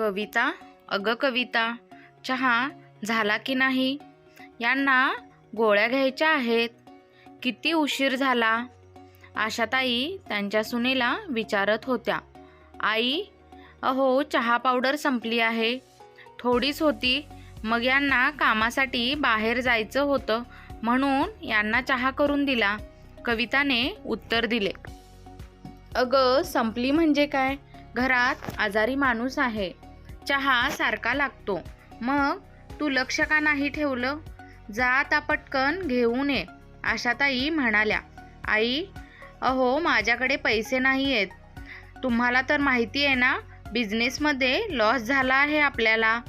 कविता अगं कविता चहा झाला की नाही? यांना गोळ्या घ्यायच्या आहेत. किती उशीर झाला? आशाताई त्यांच्या सुनेला विचारत होत्या. आई अहो चहा पावडर संपली आहे. थोडीच होती. मग यांना कामासाठी बाहेर जायचं होतं म्हणून यांना चहा करून दिला. कविताने उत्तर दिले. अगं संपली म्हणजे काय? घरात आजारी माणूस आहे. चहा सारखा लागतो. मग तू लक्ष का नाही ठेवलं? जा आता पटकन घेऊन ये आशाताई म्हणाल्या. आई अहो माझ्याकडे पैसे नाही आहेत तुम्हाला तर माहिती आहे ना बिझनेसमध्ये लॉस झाला आहे आपल्याला.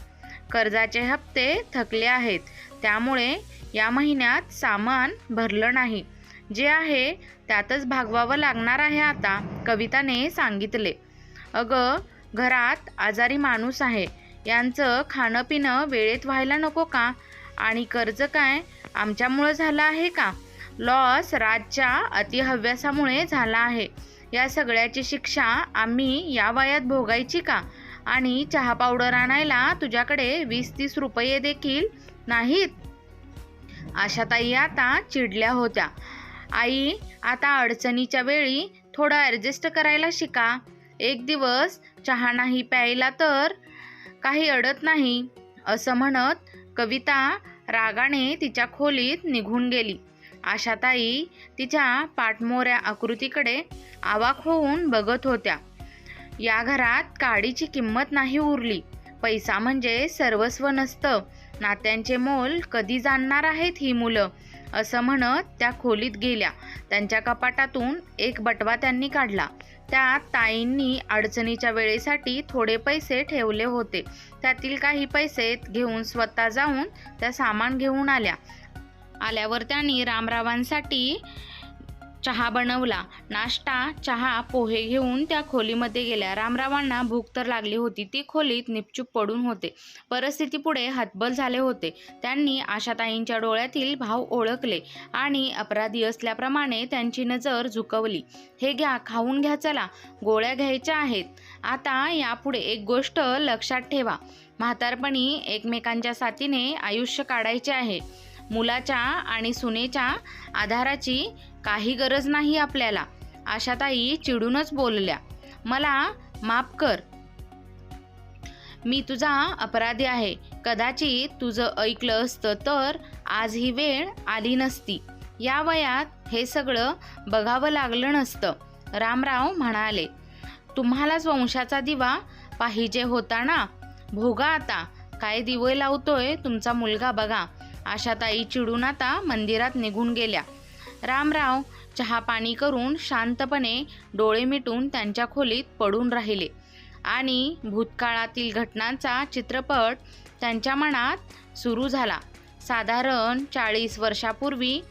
कर्जाचे हप्ते थकले आहेत त्यामुळे या महिन्यात सामान भरलं नाही. जे आहे त्यातच भागवावं लागणार आहे आता कविताने सांगितले. अगं घरात आजारी माणूस आहे. यांचं खाणं पिणं वेळेत व्हायला नको का? आणि कर्ज काय? आमच्यामुळं झालं आहे का? लॉस राजच्या अतिहव्यासामुळे झाला आहे. या सगळ्याची शिक्षा आम्ही या वयात भोगायची का? आणि चहा पावडर आणायला तुझ्याकडे वीस तीस रुपये देखील नाहीत? आशाताई आता चिडल्या होत्या. आई आता अडचणीच्या वेळी थोडं ॲडजस्ट करायला शिका. एक दिवस चहा नाही प्यायला तर काही अडत नाही असं म्हणत कविता रागाने तिच्या खोलीत निघून गेली. आशाताई तिच्या पाठमोऱ्या आकृतीकडे आवाक होऊन बघत होत्या. या घरात काडीची किंमत नाही उरली. पैसा म्हणजे सर्वस्व नसतं. नात्यांचे मोल कधी जाणणार आहेत ही मुलं? असं म्हणत त्या खोलीत गेल्या. त्यांच्या कपाटातून एक बटवा त्यांनी काढला. त्या ताईंनी अडचणीच्या वेळेसाठी थोडे पैसे ठेवले होते. त्यातील काही पैसे घेऊन स्वतः जाऊन त्या सामान घेऊन आल्या. आल्यावर त्यांनी रामरावांसाठी चहा बनवला. नाश्ता चहा पोहे घेऊन त्या खोलीमध्ये गेल्या. रामरावांना भूक तर लागली होती. ती खोलीत निपचूप पडून होते. परिस्थितीपुढे हतबल झाले होते. त्यांनी आशाताईंच्या डोळ्यातील भाव ओळखले आणि अपराधी असल्याप्रमाणे त्यांची नजर झुकवली. हे घ्या खाऊन घ्या चला. गोळ्या घ्यायच्या आहेत. आता यापुढे एक गोष्ट लक्षात ठेवा. म्हातारपणी एकमेकांच्या साथीने आयुष्य काढायचे आहे. मुलाच्या आणि सुनेच्या आधाराची काही गरज नाही आपल्याला. आशाताई चिडूनच बोलल्या. मला माफ कर. मी तुझा अपराधी आहे. कदाचित तुझं ऐकलं असतं तर आज ही वेळ आली नसती. या वयात हे सगळं बघावं लागलं नसतं. रामराव म्हणाले तुम्हालाच वंशाचा दिवा पाहिजे होता ना? भोगा आता. काय दिवे लावतोय तुमचा मुलगा बघा. आशाताई चिडून आता मंदिरात निघून गेल्या. रामराव चहा पाणी करून शांतपणे डोळे मिटून त्यांच्या खोलीत पडून राहिले. आणि भूतकाळातील घटनांचा चित्रपट त्यांच्या मनात सुरू झाला. साधारण चाळीस वर्षापूर्वी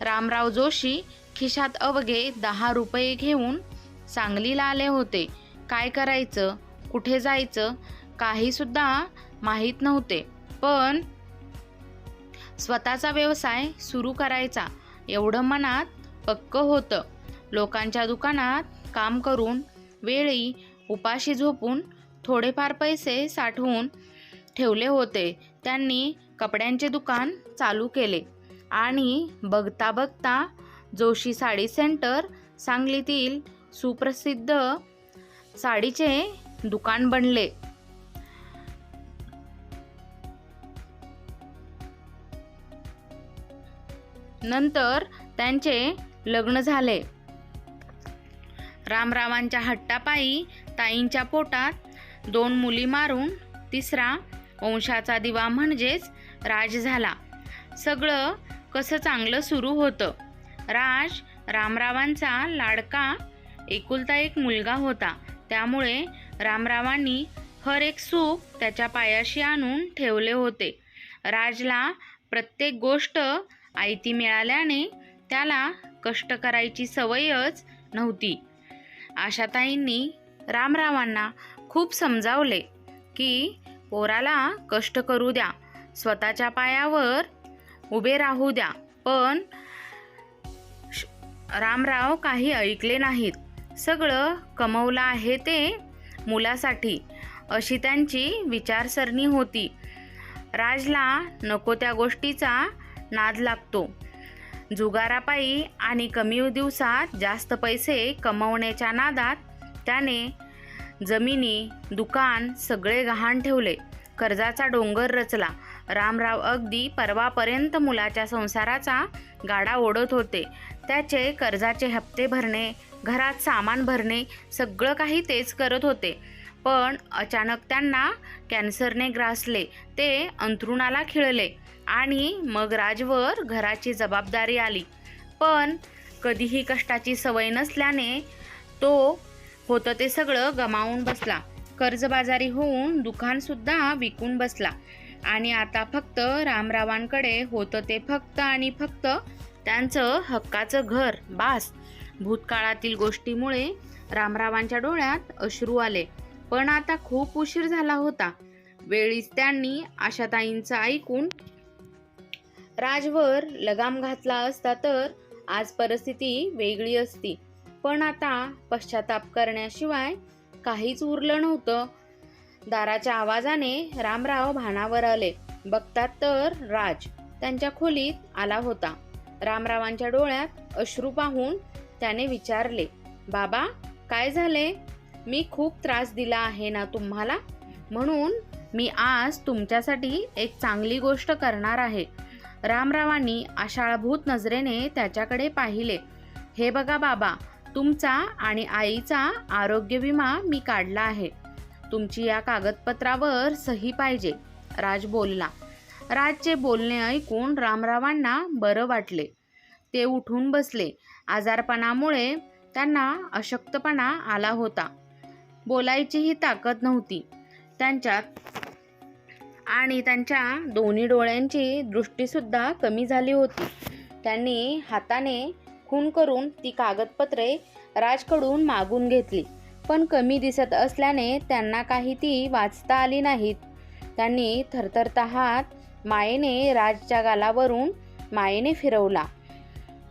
रामराव जोशी खिशात अवघे दहा रुपये घेऊन सांगलीला आले होते. काय करायचं? कुठे जायचं? काहीसुद्धा माहीत नव्हते. पण स्वतःचा व्यवसाय सुरू करायचा. एवढं मनात पक्क होतं. लोकांच्या दुकानात काम करून वेळी उपाशी झोपून थोडेफार पैसे साठवून ठेवले होते. त्यांनी कपड्यांचे दुकान चालू केले आणि बघता बघता जोशी साडी सेंटर सांगलीतील सुप्रसिद्ध साडीचे दुकान बनले. नंतर त्यांचे लग्न झाले. रामरावांच्या हट्टापायी ताईंच्या पोटात दोन मुली मारून तिसरा वंशाचा दिवा म्हणजेच राज झाला. सगळं कसं चांगलं सुरू होतं? राज रामरावांचा लाडका एकुलता एक मुलगा होता. त्यामुळे रामरावांनी हर एक सुख त्याच्या पायाशी आणून ठेवले होते. राजला प्रत्येक गोष्ट आयती मिळाल्याने त्याला कष्ट करायची सवयच नव्हती. आशाताईंनी रामरावांना खूप समजावले की पोराला कष्ट करू द्या स्वतःच्या पायावर उभे राहू द्या पण रामराव काही ऐकले नाहीत. सगळं कमवलं आहे ते मुलासाठी अशी त्यांची विचारसरणी होती. राजला नको त्या गोष्टीचा नाद लागतो. जुगारापायी आणि कमी दिवसात जास्त पैसे कमवण्याच्या नादात त्याने जमिनी दुकान सगळे गहाण ठेवले. कर्जाचा डोंगर रचला. रामराव अगदी परवापर्यंत मुलाच्या संसाराचा गाडा ओढत होते. त्याचे कर्जाचे हप्ते भरणे घरात सामान भरणे सगळं काही तेच करत होते. पण अचानक त्यांना कॅन्सरने ग्रासले. ते अंथरुणाला खिळले. आणि मग राजवर घराची जबाबदारी आली. पण कधीही कष्टाची सवय नसल्याने तो होतं ते सगळं गमावून बसला. कर्जबाजारी होऊन दुकानसुद्धा विकून बसला. आणि आता फक्त रामरावांकडे होतं ते फक्त आणि फक्त त्यांचं हक्काचं घर बास. भूतकाळातील गोष्टीमुळे रामरावांच्या डोळ्यात अश्रू आले. पण आता खूप उशीर झाला होता. वेळीच त्यांनी आशाताईंचं ऐकून राजवर लगाम घातला असता तर आज परिस्थिती वेगळी असती. पण आता पश्चाताप करण्याशिवाय काहीच उरलं नव्हतं. दाराच्या आवाजाने रामराव भानावर आले. बघतात तर राज त्यांच्या खोलीत आला होता. रामरावांच्या डोळ्यात अश्रू पाहून त्याने विचारले बाबा काय झाले? मी खूप त्रास दिला आहे ना तुम्हाला? म्हणून मी आज तुमच्यासाठी एक चांगली गोष्ट करणार आहे. रामरावांनी आषाळभूत नजरेने त्याच्याकडे पाहिले. हे बघा बाबा तुमचा आणि आईचा आरोग्य विमा मी काढला आहे. तुमची या कागदपत्रावर सही पाहिजे राज बोलला. राजचे बोलणे ऐकून रामरावांना बरं वाटले. ते उठून बसले. आजारपणामुळे त्यांना अशक्तपणा आला होता. बोलायचीही ताकद नव्हती. त्यांच्यात आणि त्यांच्या दोन्ही डोळ्यांची दृष्टीसुद्धा कमी झाली होती. त्यांनी हाताने खून करून ती कागदपत्रे राजकडून मागून घेतली. पण कमी दिसत असल्याने त्यांना काही ती वाचता आली नाहीत. त्यांनी थरथरता हात मायेने राजच्या गालावरून मायेने फिरवला.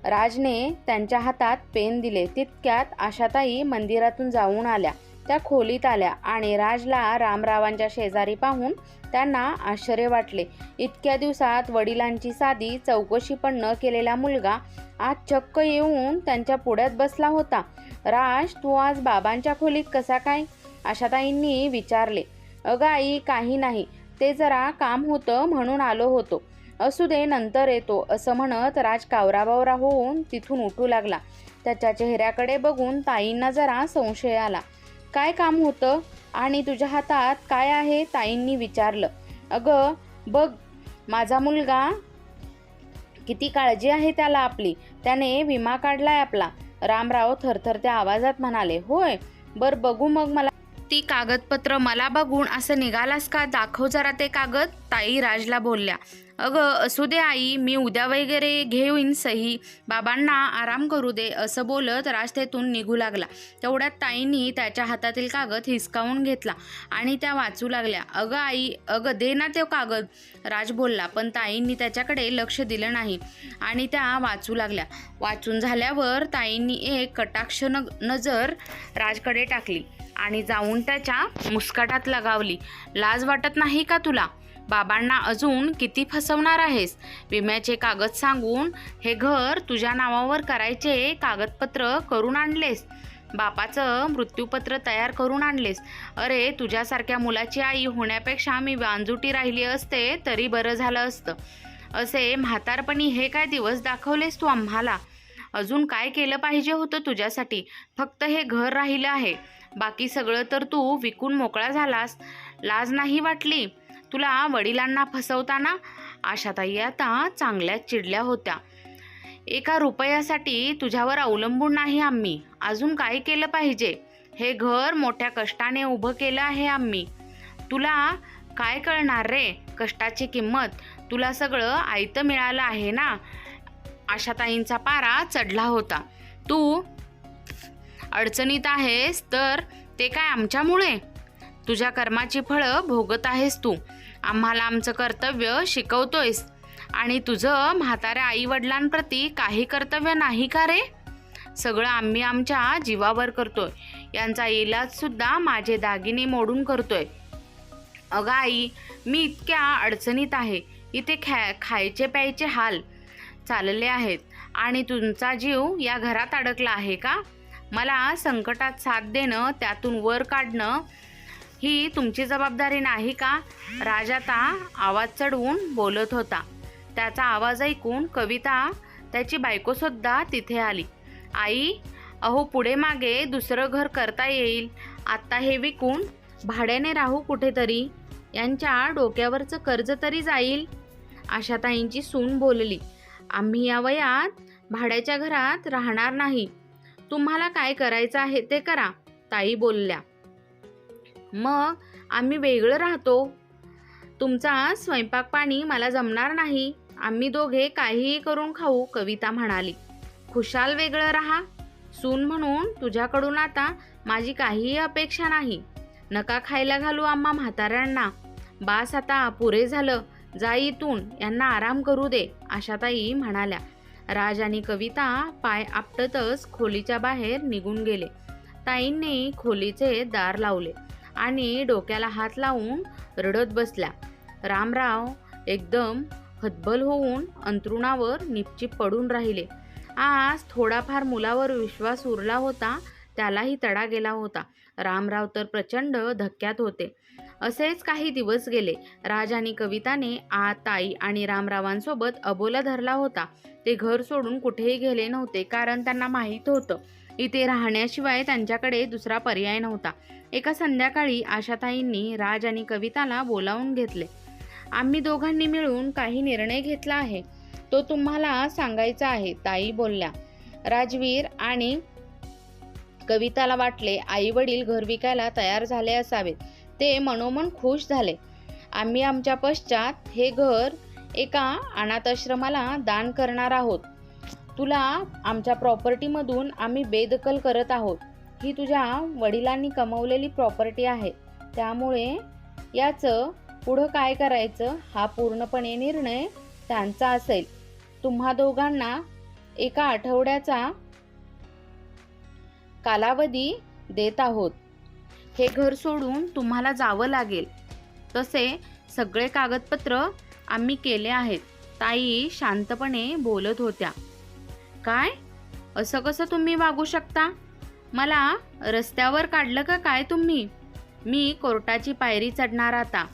राजने त्यांच्या हातात पेन दिले. तितक्यात आशाताई मंदिरातून जाऊन आल्या. त्या खोलीत आल्या आणि राजला रामरावांच्या शेजारी पाहून त्यांना आश्चर्य वाटले. इतक्या दिवसात वडिलांची साधी चौकशी पण न केलेला मुलगा आज चक्क येऊन त्यांच्या पुढ्यात बसला होता. राज तू आज बाबांच्या खोलीत कसा काय? आशाताईंनी विचारले. अगं आई काही नाही. ते जरा काम होतं म्हणून आलो होतो. असू दे नंतर येतो. असं म्हणत राज कावराबावरा होऊन तिथून उठू लागला. त्याच्या चेहऱ्याकडे बघून ताईंना जरा संशय आला. काय काम होतं आणि तुझ्या हातात काय आहे ताईंनी विचारलं. अगं बघ माझा मुलगा किती काळजी आहे त्याला आपली. त्याने विमा काढलाय आपला. रामराव थरथरत्या आवाजात म्हणाले होय बर बघू मग मला. ती कागदपत्र मला बघून असं निघालास का? दाखव जरा ते कागद. ताई राजला बोलल्या. अगं असू दे आई मी उद्या वगैरे घेऊन सही. बाबांना आराम करू दे असं बोलत राज तेथून निघू लागला. तेवढ्यात ताईंनी त्याच्या हातातील कागद हिसकावून घेतला आणि त्या वाचू लागल्या. अगं आई अगं दे ना ते कागद. राज बोलला पण ताईंनी त्याच्याकडे लक्ष दिलं नाही आणि त्या वाचू लागल्या. वाचून झाल्यावर ताईंनी एक कटाक्ष न नजर राजकडे टाकली आणि जाऊन त्याच्या मुस्काटात लगावली. लाज वाटत नाही का तुला? बाबांना अजून किती फसवणार आहेस? विम्याचे कागद सांगून हे घर तुझ्या नावावर करायचे कागदपत्र करून आणलेस. बापाचं मृत्यूपत्र तयार करून आणलेस. अरे तुझ्यासारख्या मुलाची आई होण्यापेक्षा मी वांजुटी राहिली असते तरी बरं झालं असतं. असे म्हातारपणी हे काय दिवस दाखवलेस तू आम्हाला? अजून काय केलं पाहिजे होतं तुझ्यासाठी? फक्त हे घर राहिलं आहे. बाकी सगळं तर तू विकून मोकळा झालास. लाज नाही वाटली? तुला वडिलांना फसवताना आशाताई आता चांगल्याच चिडल्या होत्या. एका रुपयासाठी तुझ्यावर अवलंबून नाही आम्ही. अजून काय केलं पाहिजे? हे घर मोठ्या कष्टाने उभं केलं आहे आम्ही. तुला काय कळणार रे? कष्टाची किंमत. तुला सगळं आयतं मिळालं आहे ना? आशाताईंचा पारा चढला होता. तू अडचणीत आहेस तर ते काय आमच्यामुळे? तुझ्या कर्माची फळं भोगत आहेस तू. आम्हाला आमचं कर्तव्य शिकवतोयस. आणि तुझं म्हाताऱ्या आई वडिलांप्रती काही कर्तव्य नाही का रे? सगळं आम्ही आमच्या जीवावर करतोय. यांचा इलाज सुद्धा माझे दागिने मोडून करतोय. अगं आई मी इतक्या अडचणीत आहे. इथे ख्या खायचे प्यायचे हाल चालले आहेत. आणि तुमचा जीव या घरात अडकला आहे का? मला संकटात साथ देणं त्यातून वर काढणं ही तुमची जबाबदारी नाही का? राजाता आवाज चढवून बोलत होता. त्याचा आवाज ऐकून कविता त्याची बायकोसुद्धा तिथे आली. आई अहो पुढे मागे दुसरं घर करता येईल. आत्ता हे विकून भाड्याने राहू कुठेतरी. यांच्या डोक्यावरचं कर्ज तरी जाईल. आशाताईंची सून बोलली. आम्ही या वयात भाड्याच्या घरात राहणार नाही. तुम्हाला काय करायचं आहे ते करा ताई बोलल्या. मग आम्ही वेगळं राहतो. तुमचा स्वयंपाक पाणी मला जमणार नाही. आम्ही दोघे काहीही करून खाऊ कविता म्हणाली. खुशाल वेगळं राहा. सून म्हणून तुझ्याकडून आता माझी काहीही अपेक्षा नाही. नका खायला घालू आम्हा म्हाताऱ्यांना. बास आता पुरे झालं. जा इथून. यांना आराम करू दे आशाताई म्हणाल्या. राज आणि कविता पाय आपटतच खोलीच्या बाहेर निघून गेले. ताईंनी खोलीचे दार लावले. आणि डोक्याला हात लावून रडत बसल्या. रामराव एकदम हतबल होऊन अंथरुणावर निपचिप पडून राहिले. आज थोडाफार मुलावर विश्वास उरला होता त्यालाही तडा गेला होता. रामराव तर प्रचंड धक्क्यात होते. असेच काही दिवस गेले. राज आणि कविताने आ ताई आणि रामरावांसोबत अबोला धरला होता. ते घर सोडून कुठेही गेले नव्हते कारण त्यांना माहीत होतं. इथे राहण्याशिवाय त्यांच्याकडे दुसरा पर्याय नव्हता. एका संध्याकाळी आशाताईंनी राज आणि कविताला बोलावून घेतले. आम्ही दोघांनी मिळून काही निर्णय घेतला आहे. तो तुम्हाला सांगायचा आहे ताई बोलल्या. राजवीर आणि कविताला वाटले आई वडील घर विकायला तयार झाले असावेत. ते मनोमन खुश झाले. आम्ही आमच्या पश्चात हे घर एका अनाथाश्रमाला दान करणार आहोत. तुला आमच्या प्रॉपर्टीमधून आम्ही बेदखल करत आहोत. ही तुझ्या वडिलांनी कमवलेली प्रॉपर्टी आहे. त्यामुळे याचं पुढं काय करायचं हा पूर्णपणे निर्णय त्यांचा असेल. तुम्हा दोघांना एका आठवड्याचा कालावधी देत आहोत. हे घर सोडून तुम्हाला जावं लागेल. तसे सगळे कागदपत्र आम्ही केले आहेत. ताई शांतपणे बोलत होत्या. काय? असं कसं तुम्ही वागू शकता? मला रस्त्यावर काढलं का काय तुम्ही? मी कोर्टाची पायरी चढणार आता.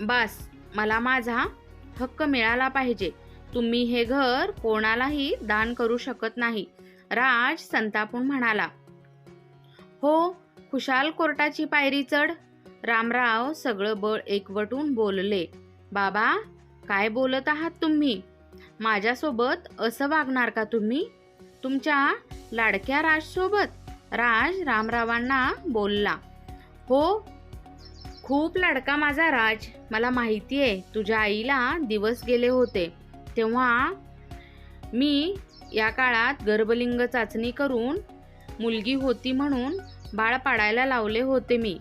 बास मला माझा हक्क मिळाला पाहिजे. तुम्ही हे घर कोणालाही दान करू शकत नाही राज संतापून म्हणाला. हो खुशाल कोर्टाची पायरी चढ. रामराव सगळं बळ एकवटून बोलले. बाबा काय बोलत आहात तुम्ही? माझ्यासोबत असं वागणार का तुम्ही? तुमच्या लाडक्या राजसोबत राज रामरावांना बोलला. हो खूप लाडका माझा राज. मला माहिती आहे तुझ्या आईला दिवस गेले होते. तेव्हा मी या काळात गर्भलिंग चाचणी करून मुलगी होती म्हणून बाळ पाडायला लावले होते मी.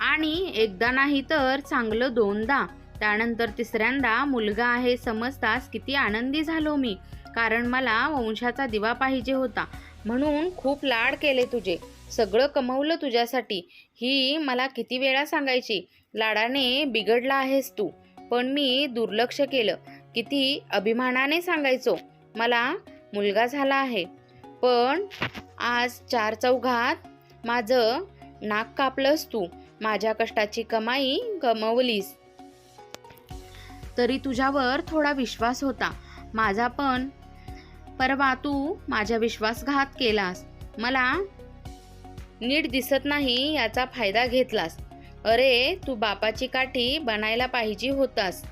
आणि एकदा नाही तर चांगलं दोनदा. त्यानंतर तिसऱ्यांदा मुलगा आहे समजताच किती आनंदी झालो मी. कारण मला वंशाचा दिवा पाहिजे होता. म्हणून खूप लाड केले तुझे. सगळं कमवलं तुझ्यासाठी. ही मला किती वेळा सांगायची लाडाने बिघडला आहेस तू. पण मी दुर्लक्ष केलं. किती अभिमानाने सांगायचो मला मुलगा झाला आहे. पण आज चार चौघात माझं नाक कापलंस तू. माझ्या कष्टाची कमाई गमवलीस. तरी तुझ्यावर थोडा विश्वास होता. माझा पण. परवा तू माझ्या विश्वासघात केलास. मला नीट दिसत नाही याचा फायदा घेतलास. अरे तू बापाची काठी बनायला पाहिजे होतास.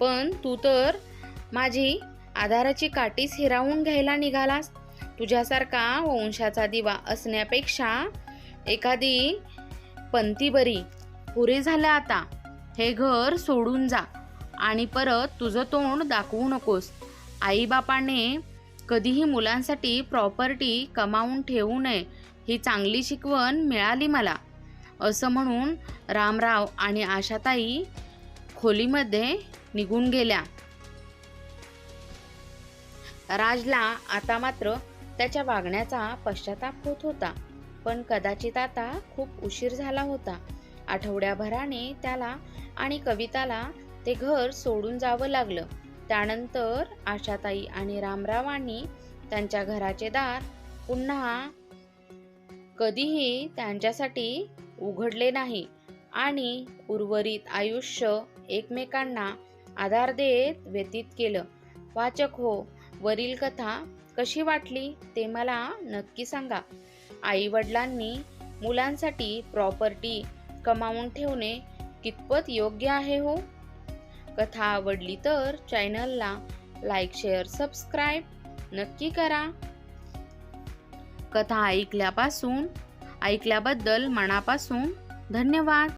पण तू तर माझी आधाराची काठीच हिरावून घ्यायला निघालास. तुझ्यासारखा वंशाचा दिवा असण्यापेक्षा एखादी पंथी बरी. पुरे झालं आता. हे घर सोडून जा. आणि परत तुझं तोंड दाखवू नकोस. आईबापाने कधीही मुलांसाठी प्रॉपर्टी कमावून ठेवू नये ही चांगली शिकवण मिळाली मला. असं म्हणून रामराव आणि आशाताई खोलीमध्ये निघून गेल्या. राजला आता मात्र त्याच्या वागण्याचा पश्चाताप होत होता पण कदाचित आता खूप उशीर झाला होता. आठवड्याभराने त्याला आणि कविताला ते घर सोडून जावं लागलं. त्यानंतर आशाताई आणि रामरावांनी त्यांच्या घराचे दार पुन्हा कधीही त्यांच्यासाठी उघडले नाही आणि उर्वरित आयुष्य एकमेकांना आधार देत व्यतीत केलं. वाचक हो वरील कथा कशी वाटली ते मला नक्की सांगा. आई वडिलांनी मुलांसाठी प्रॉपर्टी कमावून ठेवणे कितपत योग्य आहे हो? कथा आवडली तर चॅनलला लाईक शेअर सबस्क्राईब नक्की करा. कथा ऐकल्यापासून ऐकल्याबद्दल मनापासून धन्यवाद.